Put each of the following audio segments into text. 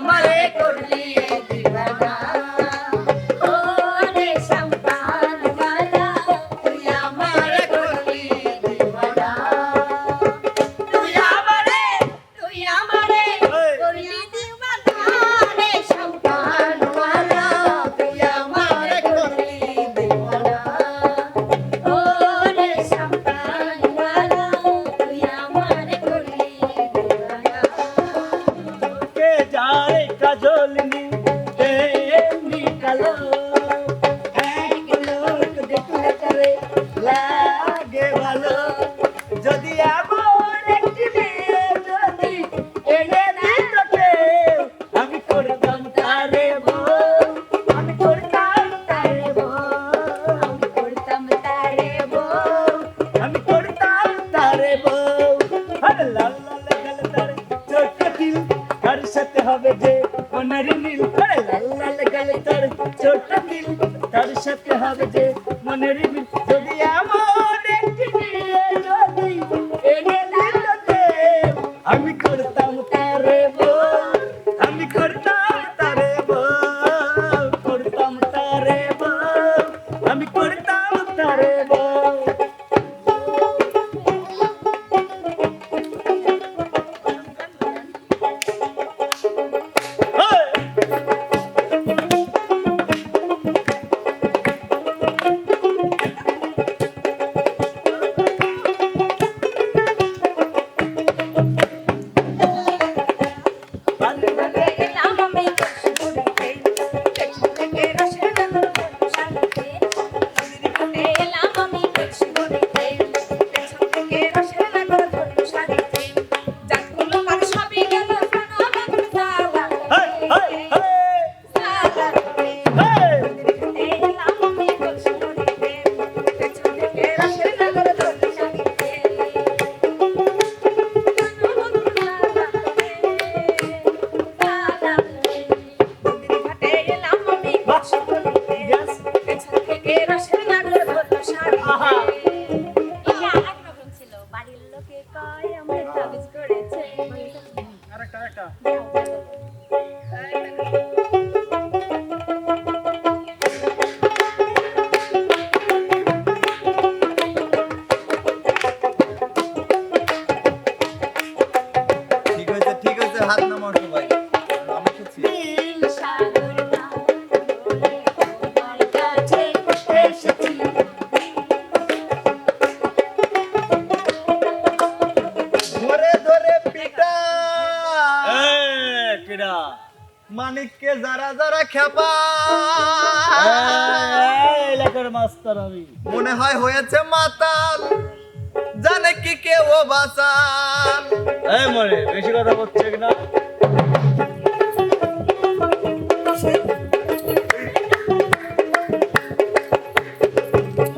mamá. জলনি ছোট্ট দিল তার সাথে হবে যে মনের যদি আমার এ রসের নাগরের ভদ্র সার মানিককে যারা যারা খেপা মাস্টার আমি। মনে হয় হয়েছে মাতাল জানে কি কেউ বাঁচান এই মনে বেশি কথা বলছে না।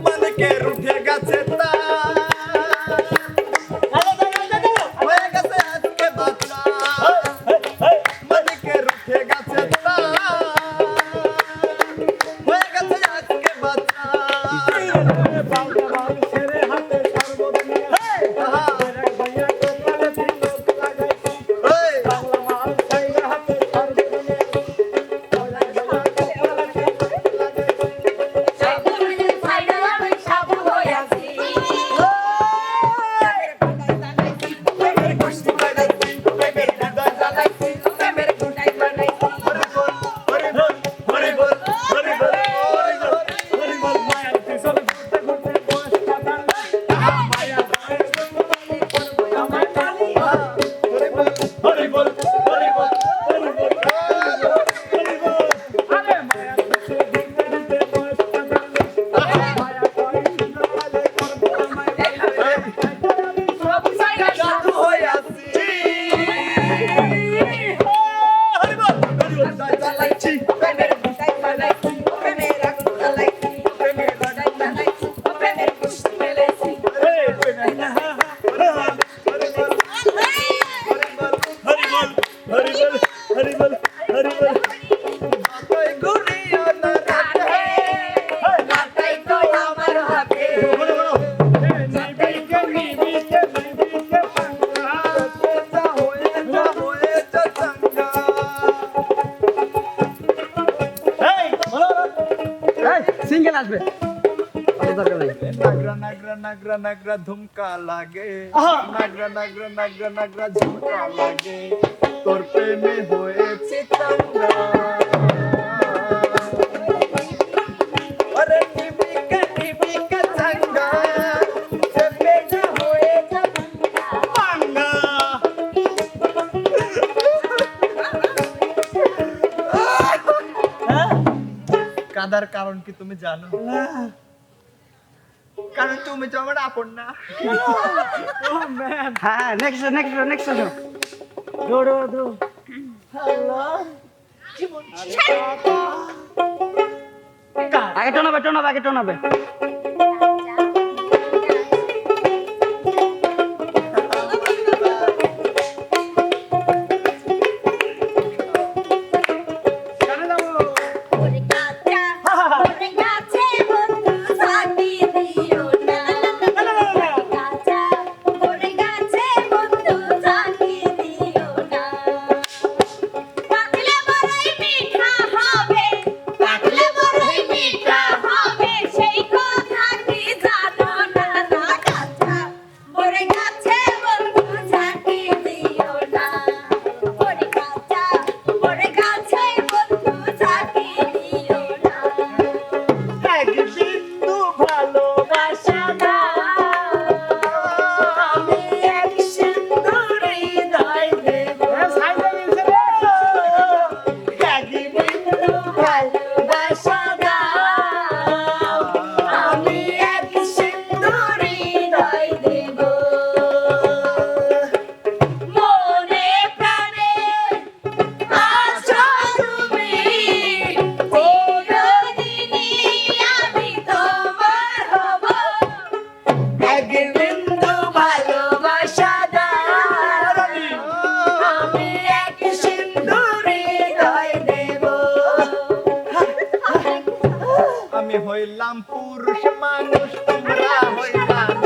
মানিকের উঠে গেছে তা আসবে। নাগরা নাগরা নাগরা নাগরা ধুমকা লাগে। নাগরা নাগরা নাগরা নাগরা ঝুমকা লাগে। তোর প্রেমে হয়েছে চাঙ্গা কাদার কারণ কি তুমি জানো? না কারণ তুমি তো আমার আপন না। ও ম্যান হ্যাঁ নেক্সট নেক্সট নেক্সট দো দো দো হ্যালো আগে টোনাবে টোনাবে আগে টোনাবে। হইলাম পুরুষ মানুষ তোমরা হইলাম